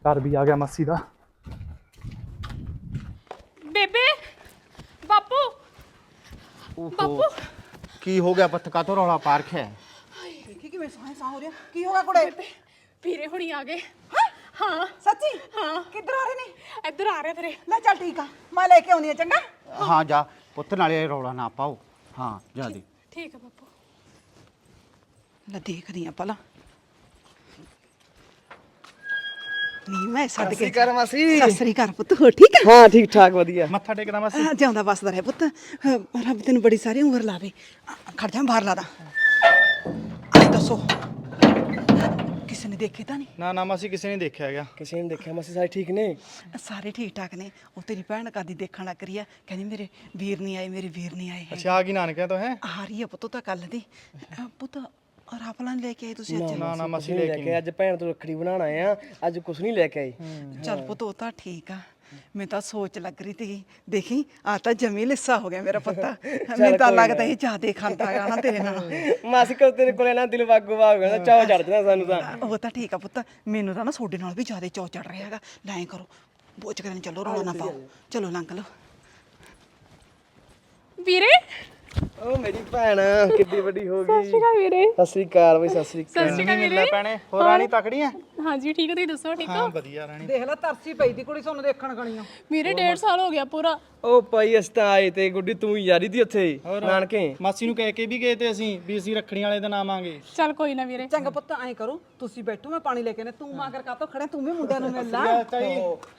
ਘਰ ਵੀ ਆ ਗਿਆ ਮਾਸੀ ਦਾ। ਬੇਬੇ ਬਾਪੂ। ਓਹੋ। ਕੀ ਹੋ ਗਿਆ ਪੁੱਤ? ਕਾ ਤੋਂ ਰੌਲਾ ਪਾ ਰੱਖਿਆ ਹੈ? ਸਾਹ ਹੋ ਕੀ ਹੋਗਾ ਕੁੜੇ ਵੀਰੇ ਹੋਣੀ ਆ ਗਏ। ਹਾਂ? ਸੱਚੀ? ਹਾਂ। ਕਿੱਧਰ ਆ ਰਹੇ ਨੇ? ਇੱਧਰ ਆ ਰਹੇ ਤੇਰੇ। ਲੈ ਚੱਲ ਠੀਕ ਆ ਮੈਂ ਲੈ ਕੇ ਆਉਂਦੀ ਆ ਚੰਗਾ? ਹਾਂ ਜਾ। ਪੁੱਤ ਨਾਲੇ ਰੌਲਾ ਨਾ ਪਾਓ। ਹਾਂ ਜਾ ਦੇ। ਠੀਕ ਆ ਬਾਪੂ। ਲੈ ਦੇਖਦੀ ਆ ਭਲਾ। ਨਹੀਂ ਮੈਂ ਛੱਡ ਕੇ ਕਰ ਮਾਸੀ। ਸਤਿ ਸ੍ਰੀ ਅਕਾਲ ਪੁੱਤ ਹੋ ਠੀਕ ਹੈ ਹਾਂ ਠੀਕ ਠਾਕ ਵਧੀਆ। ਮੱਥਾ ਟੇਕਣਾ ਮਾਸੀ? ਹਾਂ, ਜਿਉਂਦਾ ਵਸਦਾ ਰਹੇ ਪੁੱਤ। ਰੱਬ ਤੈਨੂੰ ਬੜੀ ਸਾਰੀ ਉਮਰ ਲਾਵੇ। ਖੜ ਜਾ ਬਾਹਰ ਲਾ ਦਾ। ਆਏ ਦੱਸੋ। ਕਿਸੇ ਨੇ ਦੇਖੇ ਤਾਂ ਨਹੀਂ? ਨਾ ਨਾ ਮਾਸੀ ਕਿਸੇ ਨੇ ਦੇਖਿਆ ਹੈਗਾ। ਕਿਸੇ ਨੇ ਦੇਖਿਆ ਮਾਸੀ ਸਾਰੇ ਠੀਕ ਨੇ? ਸਾਰੇ ਠੀਕ ਠਾਕ ਨੇ। ਉਹ ਤੇਰੀ ਭੈਣ ਕਾਦੀ ਦੇਖਣ ਲੱਗ ਰਹੀ ਆ। ਕਹਿੰਦੀ ਮੇਰੇ ਵੀਰ ਨਹੀਂ ਆਏ ਮੇਰੇ ਵੀਰ ਨਹੀਂ ਆਏ ਅੱਛਾ ਆ ਕੀ ਨਾਨਕਿਆਂ ਤੋਂ ਹੈ? ਆ ਰਹੀ ਆ ਪੁੱਤ ਤਾਂ ਕੱਲ ਦੀ। ਪੁੱਤ ਰਾਫਲਾਂ ਲੈ ਕੇ ਆਏ ਤੁਸੀਂ ਅੱਜ ਨਾ ਨਾ ਮਾਸੀ ਲੈ ਕੇ ਕੇ ਅੱਜ ਭੈਣ ਤੋਂ ਰੱਖੜੀ ਬਣਾਉਣ ਆਏ ਆ ਅੱਜ ਕੁਛ ਨਹੀਂ ਲੈ ਕੇ ਆਏ। ਚੱਲ ਪੁੱਤ ਉਹ ਤਾਂ ਠੀਕ ਆ। ਮੈਂ ਤਾਂ ਸੋਚ ਲੱਗ ਰਹੀ ਸੀ ਦੇਖੀ ਆ ਤਾਂ ਜਮੀ ਲਿੱਸਾ ਹੋ ਗਿਆ ਮੇਰਾ ਪੁੱਤ। ਮੈਨੂੰ ਤਾਂ ਲੱਗਦਾ ਇਹ ਜ਼ਿਆਦੇ ਖਾਂਦਾ ਆ ਨਾ ਤੇਰੇ ਨਾਲ। ਮਾਸੀ ਕੋ ਤੇਰੇ ਕੋਲੇ ਨਾ ਦਿਲ ਵਾਗੂ ਵਾਗ ਗਿਆ ਚਾਹ ਚੜ ਜਣਾ ਸਾਨੂੰ ਤਾਂ। ਉਹ ਤਾਂ ਠੀਕ ਆ ਪੁੱਤ। ਮੈਨੂੰ ਤਾਂ ਨਾ ਤੁਹਾਡੇ ਨਾਲ ਵੀ ਜ਼ਿਆਦਾ ਚੌ ਚੜ ਰਿਹਾ ਹੈਗਾ। ਲੈ ਕਰੋ ਬੋਝ ਕਰਨ ਚਲੋ ਰੌਲਾ ਨਾ ਪਾਓ। ਚਲੋ ਲੰਘ ਲਓ। ਵੀਰੇ ਓ ਮੇਰੀ ਭੈਣ ਕਿੱਡੀ ਵੱਡੀ ਹੋ ਗਈ। ਸਤਿ ਸ਼੍ਰੀ ਅਕਾਲ ਵੀਰੇ। ਸਤਿ ਸ੍ਰੀ ਅਕਾਲ ਬਈ ਸਤਿ ਸ੍ਰੀ ਅਕਾਲ। ਸਤਿ ਸ਼੍ਰੀ ਅਕਾਲ ਵੀਰੇ। ਭੈਣੇ ਹੋਰ ਰਾਣੀ ਤਕੜੀ ਐ ਹਾਂਜੀ ਠੀਕ ਹੋ ਤੁਸੀਂ ਦੱਸੋ ਠੀਕ ਹੋ ਵਧੀਆ ਰਾਣੀ। ਦੇਖ ਲੈ ਤਰਸੀ ਪਈ ਦੀ ਕੁੜੀ ਤੁਹਾਨੂੰ ਦੇਖਣ ਗਣੀਆਂ ਵੀਰੇ ਡੇਢ ਸਾਲ ਹੋ ਗਿਆ ਪੂਰਾ। ਓ ਭਾਈ ਅਸਤਾ ਆਏ ਤੇ ਗੁੱਡੀ ਤੂੰ ਹੀ ਯਾਰੀ ਦੀ ਉੱਥੇ। ਨਾਨਕੇ। ਮਾਸੀ ਨੂੰ ਕਹਿ ਕੇ ਵੀ ਗਏ ਤੇ ਅਸੀਂ ਵੀ ਅਸੀਂ ਰੱਖੜੀ ਵਾਲੇ ਦਿਨ ਆਵਾਂਗੇ। ਚੱਲ ਕੋਈ ਨਾ ਵੀਰੇ। ਚੰਗਾ ਪੁੱਤ ਐਂ ਕਰੋ ਤੁਸੀਂ ਬੈਠੋ ਮੈਂ ਪਾਣੀ ਲੈ ਕੇ ਨੇ ਤੂੰ ਮਾਗਰ ਕਾਤੋਂ ਖੜੇ ਤੂੰ ਵੀ ਮੁੰਡਿਆਂ ਨੂੰ ਮਿਲ ਲੈ।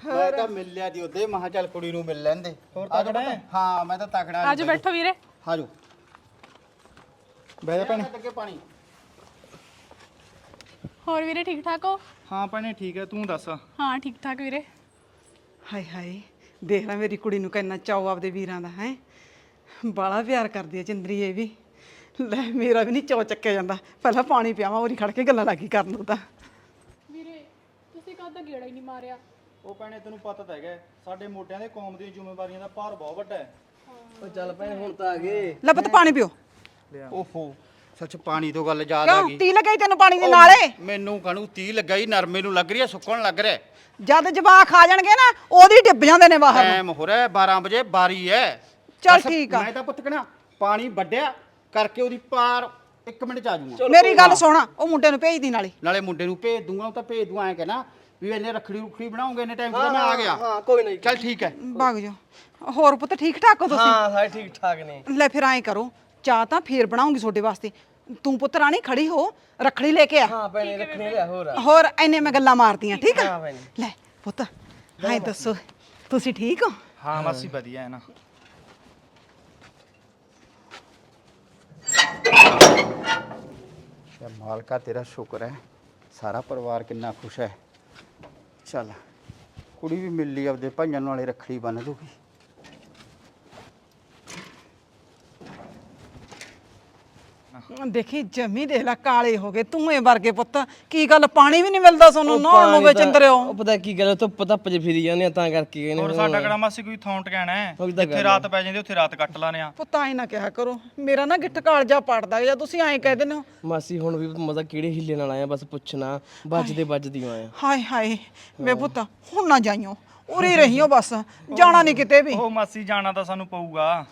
ਮੈਂ ਤਾਂ ਮਿਲ ਲਿਆ ਦੀ ਉਹਦੇ ਮਹਾ ਚੱਲ ਕੁੜੀ ਨੂੰ ਮਿਲ ਲੈਂਦੇ। ਹੋਰ ਤਕੜਾ ਹਾਂ ਮੈਂ ਤਾਂ ਤਕੜਾ ਆਜੋ ਬੈਠੋ ਵੀਰੇ। ਹਾਜੋ ਬਹਿ ਜਾ ਭੈਣੇ। ਅੱਗੇ ਪਾਣੀ ਹੋਰ ਵੀਰੇ ਠੀਕ ਠਾਕ ਹੋ? ਹਾਂ ਭੈਣੇ ਠੀਕ ਐ ਤੂੰ ਦੱਸ। ਹਾਂ ਠੀਕ ਠਾਕ ਵੀਰੇ। ਹਾਏ ਹਾਏ ਦੇਖ ਲੈ ਮੇਰੀ ਕੁੜੀ ਨੂੰ ਕਿੰਨਾ ਚਾਅ ਆਪਦੇ ਵੀਰਾਂ ਦਾ ਹੈ। ਬਾਲਾ ਪਿਆਰ ਕਰਦੀ ਹੈ ਚੰਦਰੀ ਇਹ ਵੀ। ਲੈ ਮੇਰਾ ਵੀ ਨਹੀਂ ਚਾਅ ਚੱਕਿਆ ਜਾਂਦਾ। ਪਹਿਲਾਂ ਪਾਣੀ ਪਿਆਵਾਂ ਉਹਦੀ ਖੜ ਕੇ ਗੱਲਾਂ ਲੱਗੀ ਕਰਨ ਨੂੰ ਤਾਂ। ਵੀਰੇ ਤੁਸੀਂ ਕਦ ਦਾ ਗੇੜਾ ਹੀ ਨਹੀਂ ਮਾਰਿਆ? ਉਹ ਭੈਣੇ ਤੈਨੂੰ ਪਤਾ ਤਾਂ ਹੈਗਾ ਸਾਡੇ ਮੋਢਿਆਂ ਦੇ ਕੌਮ ਦੀਆਂ ਜ਼ਿੰਮੇਵਾਰੀਆਂ ਦਾ ਭਾਰ ਬਹੁਤ ਵੱਡਾ ਹੈ। ਓ ਚੱਲ ਭੈਣ ਹੁਣ ਤਾਂ ਆ ਗਏ। ਲੈ ਪੁੱਤ ਪਾਣੀ ਪਿਓ। ਓਹੋ ਸੱਚ ਪਾਣੀ ਤੋਂ ਗੱਲ ਯਾਦ ਆ ਕਿਉਂ? ਗਈ। ਤੀ ਲਗਾਈ ਤੈਨੂੰ ਪਾਣੀ ਦੇ ਨਾਲੇ? ਮੈਨੂੰ ਕਹਣੂ 30 ਲੱਗਾ ਹੀ ਨਰਮੇ ਨੂੰ ਲੱਗ ਰਹੀ ਹੈ ਸੁੱਕਣ ਲੱਗ ਰਿਹਾ। ਜਦ ਜਵਾਕ ਆ ਜਾਣਗੇ ਨਾ ਉਹਦੀ ਡਿੱਬ ਜਾਂਦੇ ਨੇ ਬਾਹਰ। ਟਾਈਮ ਹੋ ਰਿਹਾ 12 ਵਜੇ ਬਾਰੀ ਹੈ ਚੱਲ ਬਸ ਠੀਕ ਆ। ਮੈਂ ਤਾਂ ਪੁੱਤ ਕਹਣਾ ਪਾਣੀ ਵੱਡਿਆ ਕਰਕੇ ਉਹਦੀ ਪਾਰ 1 ਮਿੰਟ ਚ ਆ ਜਾਊਗਾ ਮੇਰੀ ਗੱਲ ਸੁਣਾ ਉਹ ਮੁੰਡੇ ਨੂੰ ਭੇਜ ਦੀ ਨਾਲੇ। ਨਾਲੇ ਮੁੰਡੇ ਨੂੰ ਭੇਜ ਦੂੰਗਾ ਉਹ ਤਾਂ ਭੇਜ ਦੂੰ ਐਂ ਕਹਿਣਾ। ਵੀ ਇਹਨੇ ਰੱਖੜੀ ਰੁਖੜੀ ਬਣਾਉਂਗੇ ਇਹਨੇ ਟਾਈਮ ਤੇ ਮੈਂ ਆ ਗਿਆ। ਹਾਂ ਕੋਈ ਨਹੀਂ। ਚੱਲ ਠੀਕ ਹੈ। ਭਗ ਜਾ ਹੋਰ ਪੁੱਤ ਠੀਕ ਠਾਕ ਹੋ ਤੁਸੀਂ? ਹਾਂ ਸਾਰੇ ਠੀਕ ਠਾਕ ਨੇ। ਲੈ ਫਿਰ ਐਂ ਕਰੋ ਚਾਹ ਤਾਂ ਫੇਰ ਬਣਾਉਂਗੀ ਤੁਹਾਡੇ ਵਾਸਤੇ। ਤੂੰ ਪੁੱਤ ਰਾਣੀ ਖੜੀ ਹੋ ਰੱਖੜੀ ਲੈ ਕੇ ਆ। ਹਾਂ ਭੈਣੇ ਰੱਖਣੇ ਲਿਆ ਹੋਰ। ਆ। ਹੋਰ ਐਨੇ ਮੈਂ ਗੱਲਾਂ ਮਾਰਦੀਆਂ ਠੀਕ ਆ? ਹਾਂ ਭੈਣੇ। ਲੈ ਪੁੱਤ ਹਾਏ ਦੱਸੋ ਤੁਸੀਂ ਠੀਕ ਹੋ? ਹਾਂ ਮਾਸੀ ਵਧੀਆ ਹੈ ਨਾ। ਮਾਲਕਾ ਤੇਰਾ ਸ਼ੁਕਰ ਹੈ। ਸਾਰਾ ਪਰਿਵਾਰ ਕਿੰਨਾ ਖੁਸ਼ ਹੈ। ਚੱਲ ਕੁੜੀ ਵੀ ਮਿਲ ਲਈ ਆਪਦੇ ਭਾਈਆਂ ਨਾਲੇ ਰੱਖੜੀ ਬੰਨ ਦੂਗੀ ਦੇਖੀ ਜਮੀ ਦੇਖ ਲੈ ਕਾਲੇ ਹੋ ਗਏ ਤੂੰ ਇਹ ਵਰਗੇ ਪੁੱਤ। ਕੀ ਗੱਲ ਪਾਣੀ ਵੀ ਨਹੀਂ ਮਿਲਦਾ ਤੁਹਾਨੂੰ ਨਹਾਉਣ ਨੂੰ ਵੇਚੰਦਰਿਓ ਉਹ ਪਤਾ ਕੀ ਗੱਲ ਧੁੱਪ ਧੱਪ ਚ ਫਿਰੀ ਜਾਂਦੇ ਆ ਤਾਂ ਕਰਕੇ ਗਏ ਨੇ ਹੋਰ। ਸਾਡਾ ਕਿਹੜਾ ਮਾਸੀ ਕੋਈ ਥੌਂਟ ਕਹਿਣਾ ਹੈ? ਉਹੀ ਤਾਂ ਜਿੱਥੇ ਰਾਤ ਪੈ ਜਾਂਦੀ ਉੱਥੇ ਰਾਤ ਕੱਟ ਲਾਨੇ ਆ। ਪੁੱਤ ਐ ਨਾ ਕਿਹਾ ਕਰੋ ਮੇਰਾ ਨਾ ਗਿੱਠ ਕਾਲਜਾ ਪੜਦਾ ਜਾਂ ਤੁਸੀਂ ਐਂ ਕਹਿ ਦਿੰਦੇ ਹੋ। ਮਾਸੀ ਹੁਣ ਵੀ ਮਜ਼ਾ ਕਿਹੜੇ ਹਿੱਲੇ ਨਾਲ ਆਇਆ ਬਸ ਪੁੱਛਣਾ ਵੱਜਦੇ ਵੱਜਦੀ ਆਇਆ ਹਾਏ ਹਾਏ ਵੇ ਪੁੱਤ ਹੁਣ ਨਾ ਜਾਈਓ ਉਰੇ ਰਹੀਓ ਬਸ ਜਾਣਾ ਨਹੀਂ ਕਿਤੇ ਵੀ। ਉਹ ਮਾਸੀ ਜਾਣਾ ਤਾਂ ਸਾਨੂੰ ਪਊਗਾ।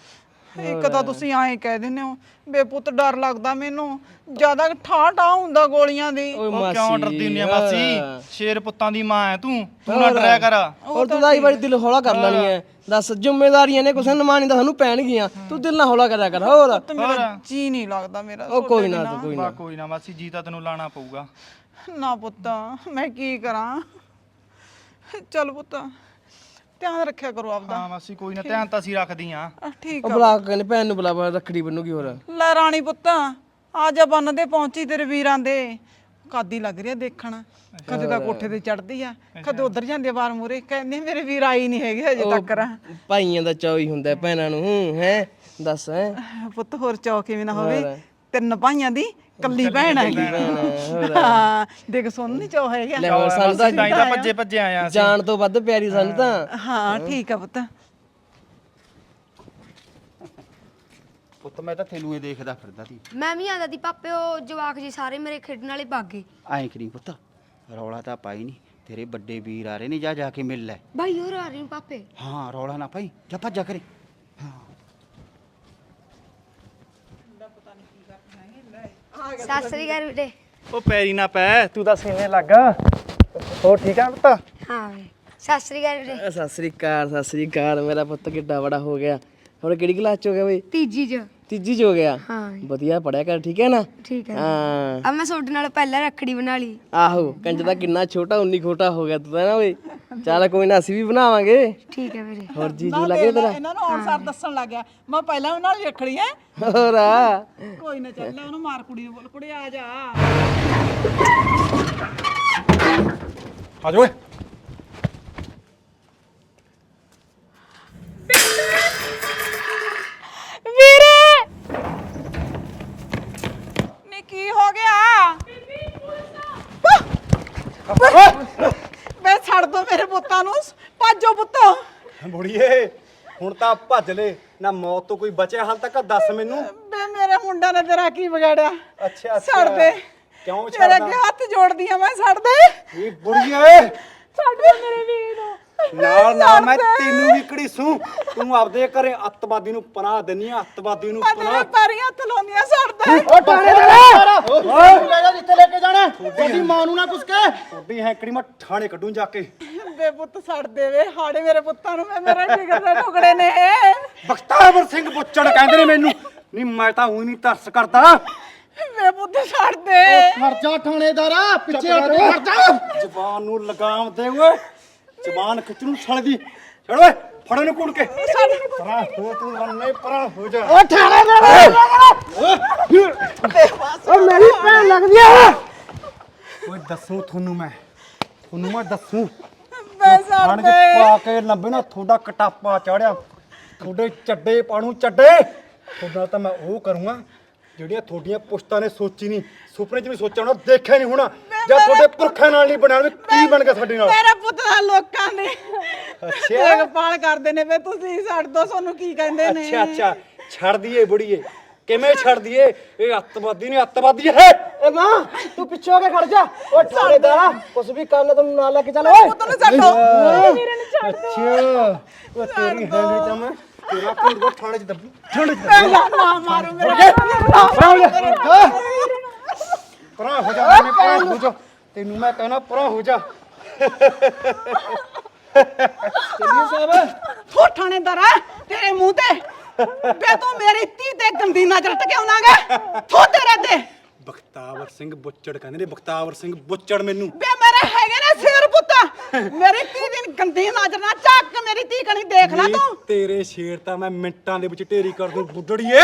ਇੱਕ ਤਾਂ ਤੁਸੀਂ ਐਂ ਕਹਿ ਦਿੰਦੇ ਹੋ ਬੇ ਪੁੱਤ ਡਰ ਲੱਗਦਾ ਮੈਨੂੰ ਜ਼ਿਆਦਾ ਠਾ ਠਾ ਹੁੰਦਾ ਗੋਲੀਆਂ ਦੀ। ਓਏ ਉਹ ਕਿਉਂ ਡਰਦੀ ਹੁੰਨੀ ਆ ਮਾਸੀ? ਸ਼ੇਰ ਪੁੱਤਾਂ ਦੀ ਮਾਂ ਹੈ ਤੂੰ। ਤੂੰ ਨਾ ਡਰਿਆ ਕਰ। ਹੋਰ ਤੂੰ ਤਾਂ ਹੀ ਬੜੀ ਦਿਲ ਹੌਲਾ ਕਰ ਲੈਣੀ ਐ। ਦੱਸ ਜ਼ਿੰਮੇਵਾਰੀਆਂ ਨੇ ਕੁਛ ਨਿਮਾਣੀ ਤਾਂ ਸਾਨੂੰ ਪੈਣਗੀਆਂ। ਤੂੰ ਦਿਲ ਨਾ ਹੌਲਾ ਕਰਿਆ ਕਰ ਹੋਰ। ਮੇਰਾ ਜੀ ਨਹੀਂ ਲੱਗਦਾ ਮੇਰਾ ਉਹ ਕੋਈ ਨਾ ਤੂੰ ਕੋਈ ਬਾ ਨਾ ਕੋਈ ਨਾ ਮਾਸੀ ਜੀ ਤਾਂ ਤੈਨੂੰ ਲਾਣਾ ਪਊਗਾ। ਨਾ ਪੁੱਤ ਮੈਂ ਕੀ ਕਰਾਂ? ਚੱਲ ਪੁੱਤ। ਧਿਆਨ ਰੱਖਿਆ ਕਰੋ ਆਪਦਾ। ਹਾਂ ਮਾਸੀ ਕੋਈ ਨਾ ਧਿਆਨ ਤਾਂ ਅਸੀਂ ਰੱਖਦੀ ਆ। ਅਹ ਠੀਕ ਉਹ ਆ। ਬੁਲਾ ਕੇ ਕਹਿੰਦੇ ਭੈਣ ਨੂੰ ਬੁਲਾ ਬੁਲਾ ਰੱਖੜੀ ਬੰਨੂਗੀ ਹੋਰ। ਲੈ ਰਾਣੀ ਪੁੱਤ ਆ ਜਾ ਬੰਨ ਦੇ ਪਹੁੰਚੀ ਤੇਰੇ ਵੀਰਾਂ ਦੇ। ਕਾਦੀ ਲੱਗ ਰਿਹਾ ਦੇਖਣ। ਕਦੇ ਤਾਂ ਕੋਠੇ ਤੇ ਚੜਦੀ ਆ ਕਦੇ ਉਧਰ ਜਾਂਦੀ ਆ ਬਾਰ ਮੂਰੇ ਕਹਿੰਦੇ ਮੇਰੇ ਵੀਰ ਆਈ ਨਹੀਂ ਹੈਗੇ ਹਜੇ ਤੱਕ। ਭਾਈਆਂ ਦਾ ਚਾਅ ਹੀ ਹੁੰਦਾ ਭੈਣਾਂ ਨੂੰ ਹੈ ਦੱਸ ਹੈ। ਪੁੱਤ ਹੋਰ ਚੌ ਕਿਵੇਂ ਨਾ ਹੋਵੇ। ਤਿੰਨ ਭਾਈਆਂ ਦੀ ਕੱਲੀ ਭੈਣ ਹੈਗੀ। ਹਾਂ ਦੇਖ ਸੁਣ ਨਹੀਂ ਚੌ ਹੈਗਾ ਲੈ ਹੋਰ ਸਾਨੂੰ ਤਾਂ ਤਾਂ ਹੀ ਤਾਂ ਭੱਜੇ ਭੱਜੇ ਆਇਆ ਜਾਣ ਤੋਂ ਵੱਧ ਪਿਆਰੀ ਸਾਨੂੰ ਤਾਂ। ਹਾਂ ਠੀਕ ਆ ਪੁੱਤ। ਪੁੱਤ ਮੈਂ ਤਾਂ ਤੈਨੂੰ ਇਹ ਦੇਖਦਾ ਫਿਰਦਾ ਸੀ। ਮੈਂ ਵੀ ਆਂਦਾ ਦੀ ਪਾਪੇ ਉਹ ਜਵਾਕ ਜੀ ਸਾਰੇ ਮੇਰੇ ਖੇਡਣ ਵਾਲੇ ਭਾਗੇ ਐਂ ਕਰੀ ਪੁੱਤ? ਰੌਲਾ ਤਾਂ ਪਾਈ ਨਹੀਂ ਤੇਰੇ ਵੱਡੇ ਵੀਰ ਆ ਰਹੇ ਨੇ ਜਾ ਜਾ ਕੇ ਮਿਲ ਲੈ। ਭਾਈ ਹੋਰ ਆ ਰਹੇ ਨੇ ਪਾਪੇ? ਹਾਂ ਰੌਲਾ ਨਾ ਪਾਈ। ਜਾ ਭੱਜਾ ਕਰੇ ਸਤਿ ਸ੍ਰੀ ਅਕਾਲ ਬੇਟੇ ਉਹ ਪੈਰੀ ਨਾ ਪੈ ਤੂੰ ਦੱਸ ਕਿਵੇਂ ਲੱਗ? ਹੋਰ ਠੀਕ ਆ ਪੁੱਤ? ਹਾਂ ਵੇ ਸਤਿ ਸ੍ਰੀ ਅਕਾਲ ਬੇਟੇ ਅ, ਸਤਿ ਸ੍ਰੀ ਅਕਾਲ ਸਤਿ ਸ੍ਰੀ ਅਕਾਲ। ਮੇਰਾ ਪੁੱਤ ਕਿੱਡਾ ਬੜਾ ਹੋ ਗਿਆ। ਹੁਣ ਕਿਹੜੀ ਕਲਾਸ ਚ ਹੋ ਗਿਆ ਬਈ? ਤੀਜੀ ਚ। ਤੀਜੀ ਚ ਹੋ ਗਿਆ? ਹਾਂ। ਵਧੀਆ ਪੜਿਆ ਕਰ ਠੀਕ ਹੈ ਨਾ? ਠੀਕ ਹੈ। ਹਾਂ। ਅਬ ਮੈਂ ਤੁਹਾਡੇ ਨਾਲ ਪਹਿਲਾਂ ਰੱਖੜੀ ਬਣਾ ਲਈ। ਆਹੋ ਕੰਜ ਦਾ ਕਿੰਨਾ ਛੋਟਾ ਉਨੀ ਖੋਟਾ ਹੋ ਗਿਆ ਤੂੰ ਤਾਂ ਨਾ ਓਏ ਚੱਲ ਕੋਈ ਨਾ ਅਸੀਂ ਵੀ ਬਣਾਵਾਂਗੇ। ਠੀਕ ਹੈ ਵੀਰੇ। ਹੋਰ ਜੀਜੂ ਲੱਗੇ ਤੇਰਾ? ਇਹਨਾਂ ਨੂੰ ਹੁਣ ਸਾਰ ਦੱਸਣ ਲੱਗ ਗਿਆ। ਮੈਂ ਪਹਿਲਾਂ ਉਹਨਾਂ ਨਾਲ ਰੱਖੜੀ ਐ ਹੋਰ ਆ। ਕੋਈ ਨਾ ਚੱਲ ਲੈ ਉਹਨੂੰ ਮਾਰ ਕੁੜੀ ਨੂੰ ਬੋਲ ਕੁੜੀ ਆ ਜਾ। ਆ ਜਾ ਓਏ। ਵੀਰੇ! ਨੀ ਕੀ ਹੋ ਗਿਆ? ਮੈਂ ਛੱਡ ਦੋ ਮੇਰੇ ਪੁੱਤਾਂ ਨੂੰ। ਭੱਜੋ ਪੁੱਤੋ। ਬੁੜੀਏ ਹੁਣ ਤਾਂ ਭੱਜ ਲੈ। ਨਾ ਮੌਤ ਤੋਂ ਕੋਈ ਬਚਿਆ ਹਾਲ ਤੱਕ ਦੱਸ ਮੈਨੂੰ। ਬੇ ਮੇਰੇ ਮੁੰਡਾ ਨੇ ਤੇਰਾ ਕੀ ਵਿਗਾੜਿਆ? ਅੱਛਾ ਛੱਡ ਦੇ। ਕਿਉਂ ਛੱਡਦਾ ਅੱਗੇ ਹੱਥ ਜੋੜਦੀ ਆ ਮੈਂ ਛੱਡ ਦੇ। ਇਹ ਬੁੜੀਏ! ਛੱਡ ਦੇ ਮੇਰੇ ਵੀਰ। ਨਾਲ ਨਾਲ ਮੈਂ ਤੈਨੂੰ ਵੀ ਘੜੀਸੂ ਤੂੰ ਆਪਦੇ ਘਰੇ ਅੱਤਵਾਦੀ ਨੂੰ ਪਨਾਹ ਦਿੰਨੀ ਆ ਅੱਤਵਾਦੀ ਨੂੰ ਪਨਾਹ। ਪੈਰੀਆਂ ਹੱਥ ਲਾਉਂਦੀਆਂ ਛੱਡ ਦੇ ਓ ਟਾਣੇ ਦੇ ਲੈ ਜਾ ਜਿੱਥੇ ਲੈ ਕੇ ਜਾਣਾ। ਤੁਹਾਡੀ ਮਾਂ ਨੂੰ ਨਾ ਕੁਛ ਕਹਿ ਤੁਹਾਡੀ ਹੈਂਕੜੀ ਮੈਂ ਥਾਣੇ ਕੱਢੂ ਜਾ ਕੇ। ਬੇ ਪੁੱਤ ਛੱਡ ਦੇ ਵੇ ਹਾੜੇ ਮੇਰੇ ਪੁੱਤਾਂ ਨੂੰ ਮੈਂ ਮੇਰੇ ਜਿਗਰ ਦੇ ਟੁਕੜੇ ਨੇ। ਬਖਤਾਵਰ ਸਿੰਘ ਬੁੱਚੜ ਕਹਿੰਦੇ ਨੇ ਮੈਨੂੰ। ਨਹੀਂ ਮੈਂ ਤਾਂ ਉਹੀ ਨਹੀਂ ਤਰਸ ਕਰਦਾ। ਬੇ ਪੁੱਤ ਛੱਡ ਦੇ ਖਰਚਾ ਥਾਣੇਦਾਰਾ ਪਿੱਛੇ ਹਟ ਖਰਚਾ ਜ਼ਬਾਨ ਨੂੰ ਲਗਾਮ ਦੇ ਓਏ। ਜ਼ਬਾਨ ਖਿੱਚ ਨੂੰ ਛੜ ਦੀ ਛੜ ਓਏ ਫੜੋ ਨੂੰ ਕੁੜ ਕੇ। ਪਰਾਂ ਹੋ ਤੂੰ ਮੰਨੇ ਪਰਾਂ ਹੋ ਜਾ। ਓ ਓ ਮੇਰੀ ਭੈਣ ਲੱਗਦੀ ਆ। ਓਏ ਦੱਸੂ ਤੁਹਾਨੂੰ ਮੈਂ। ਤੁਹਾਨੂੰ ਮੈਂ ਦੱਸੂ। ਕੇ ਦੇ ਪਾ ਕੇ ਲੰਬੇ ਨਾ ਤੁਹਾਡਾ ਕਟਾਪਾ ਚੜਿਆ। ਤੁਹਾਡੇ ਚੱਡੇ ਪਾਣੂ ਚੱਡੇ। ਤੁਹਾਡਾ ਤਾਂ ਮੈਂ ਉਹ ਕਰੂੰਗਾ ਜਿਹੜੀਆਂ ਤੁਹਾਡੀਆਂ ਪੁਸ਼ਤਾਂ ਨੇ ਸੋਚੀ ਨਹੀਂ ਸੁਪਨੇ 'ਚ ਵੀ ਸੋਚਿਆ ਹੋਣਾ ਦੇਖਿਆ ਨਹੀਂ ਹੋਣਾ। ਜਾਂ ਤੁਹਾਡੇ ਪੁਰਖਾਂ ਨਾਲ ਨਹੀਂ ਬਣਿਆ ਵੀ ਕੀ ਬਣ ਗਿਆ ਸਾਡੇ ਨਾਲ? ਮੇਰੇ ਪੁੱਤ ਦਾ ਲੋਕਾਂ ਨੇ। ਅੱਛਾ। ਦੇਖਭਾਲ ਕਰਦੇ ਨੇ ਵੇ ਤੁਸੀਂ ਛੱਡ ਦੋ ਸਾਨੂੰ ਕੀ ਕਹਿੰਦੇ ਨੇ? ਅੱਛਾ ਅੱਛਾ। ਛੱਡ ਦਈਏ ਬੁੜੀਏ। ਕਿਵੇਂ ਛੱਡ ਦਈਏ? ਇਹ ਅੱਤਵਾਦੀ ਨੇ ਅੱਤਵਾਦੀ ਹੈ। ਏ ਮਾਂ ਤੂੰ ਪਿੱਛੇ ਹੋ ਕੇ ਖੜ ਜਾ। ਓ ਥਾਣੇਦਾਰਾ ਕੁਛ ਵੀ ਕਰਨਾ ਤੈਨੂੰ ਨਾਲ ਲੈ ਕੇ ਚੱਲ ਓਏ। ਪੁੱਤ ਨੂੰ ਛੱਡੋ ਅੱਛਾ। ਉਹ ਤੇਰੀ ਹੈ ਨਹੀਂ ਤਾਂ ਮੈਂ। ਤੇਰਾ ਕੁੰਡ ਥਾਣੇ 'ਚ ਦੱਬੂ। ਥਾਣੇ 'ਚ ਦੱਬੂ। ਨਾ ਨਾ ਮਾਰੋ ਮੇਰੇ ਪਰਾਂ ਹੋ ਜਾ ਮੈਂ ਪਰਾਂ ਹੋ ਜਾ। ਤੈਨੂੰ ਮੈਂ ਕਹਿਣਾ ਪਰਾਂ ਹੋ ਜਾ। ਚੱਲੀਏ ਸਾਹਿਬ। ਹੋ ਥਾਣੇਦਾਰਾ ਤੇਰੇ ਮੂੰਹ ਤੇ। ਬੇ ਤੂੰ ਮੇਰੀ ਧੀ ਤੇ ਗੰਦੀ ਨਜ਼ਰ ਟਕਿਆਉਣਾਗਾ ਥੋ ਤੇਰੇ ਤੇ। ਬਖਤਾਵਰ ਸਿੰਘ ਬੁੱਚੜ ਕਹਿੰਦੇ ਨੇ ਬਖਤਾਵਰ ਸਿੰਘ ਬੁੱਚੜ ਮੈਨੂੰ। ਬੇ ਮੇਰੇ ਹੈਗੇ ਨੇ ਸ਼ੇਰ ਪੁੱਤ। ਮੇਰੀ ਧੀ ਦੀ ਗੰਦੀ ਨਜ਼ਰ ਨਾ ਚੱਕ ਮੇਰੀ ਧੀ ਕਣੀ ਦੇਖ ਲੈ ਨੀ ਤੂੰ। ਤੇਰੇ ਸ਼ੇਰ ਤਾਂ ਮੈਂ ਮਿੰਟਾਂ ਦੇ ਵਿੱਚ ਢੇਰੀ ਕਰ ਦੂੰ ਬੁੱਢੜੀਏ।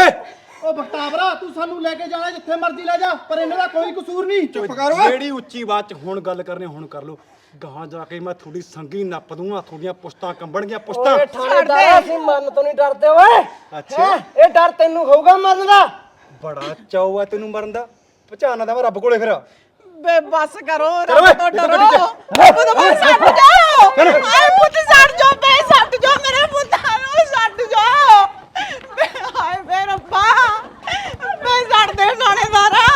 ਓ ਬਖਤਾਵਰਾ ਤੂੰ ਸਾਨੂੰ ਲੈ ਕੇ ਜਾਣਾ ਜਿੱਥੇ ਮਰਜ਼ੀ ਲੈ ਜਾ ਪਰ ਇਹਨਾਂ ਦਾ ਕੋਈ ਕਸੂਰ ਨਹੀਂ। ਚੁੱਪ ਜਿਹੜੀ ਉੱਚੀ ਬਾਤ ਚ ਹੁਣ ਗੱਲ ਕਰਨੀ ਹੁਣ ਕਰ ਲੋ ਗਾਂ ਜਾ ਕੇ ਮੈਂ ਤੁਹਾਡੀ ਸੰਗੀ ਨੱਪ ਦੂੰਗਾ ਤੁਹਾਡੀਆਂ ਪੁਸ਼ਤਾਂ ਕੰਬਣਗੀਆਂ ਪੁਸ਼ਤਾਂ। ਓਏ ਥਾਣੇਦਾਰਾ ਅਸੀਂ ਮਰਨ ਤੋਂ ਨਹੀਂ ਡਰਦੇ ਓਏ। ਅੱਛਾ। ਹੈਂ? ਇਹ ਡਰ ਤੈਨੂੰ ਹੋਊਗਾ ਮਰਨ ਦਾ। ਬੜਾ ਚਾਉ ਹੈ ਤੈਨੂੰ ਮਰਨ ਦਾ। ਪਛਾਣਾ ਦਾ ਮੈਂ ਰੱਬ ਕੋਲੇ ਫਿਰ। ਬੇ ਬਸ ਕਰੋ ਓਏ, ਰੱਬ ਤੋਂ ਡਰੋ। ਰੱਬ ਤੋਂ ਬਸ ਛੱਡ ਜਾ ਓਏ ਰੱਬਾ ਮੈਂ ਛੱਡ ਦੇ ਥਾਣੇਦਾਰ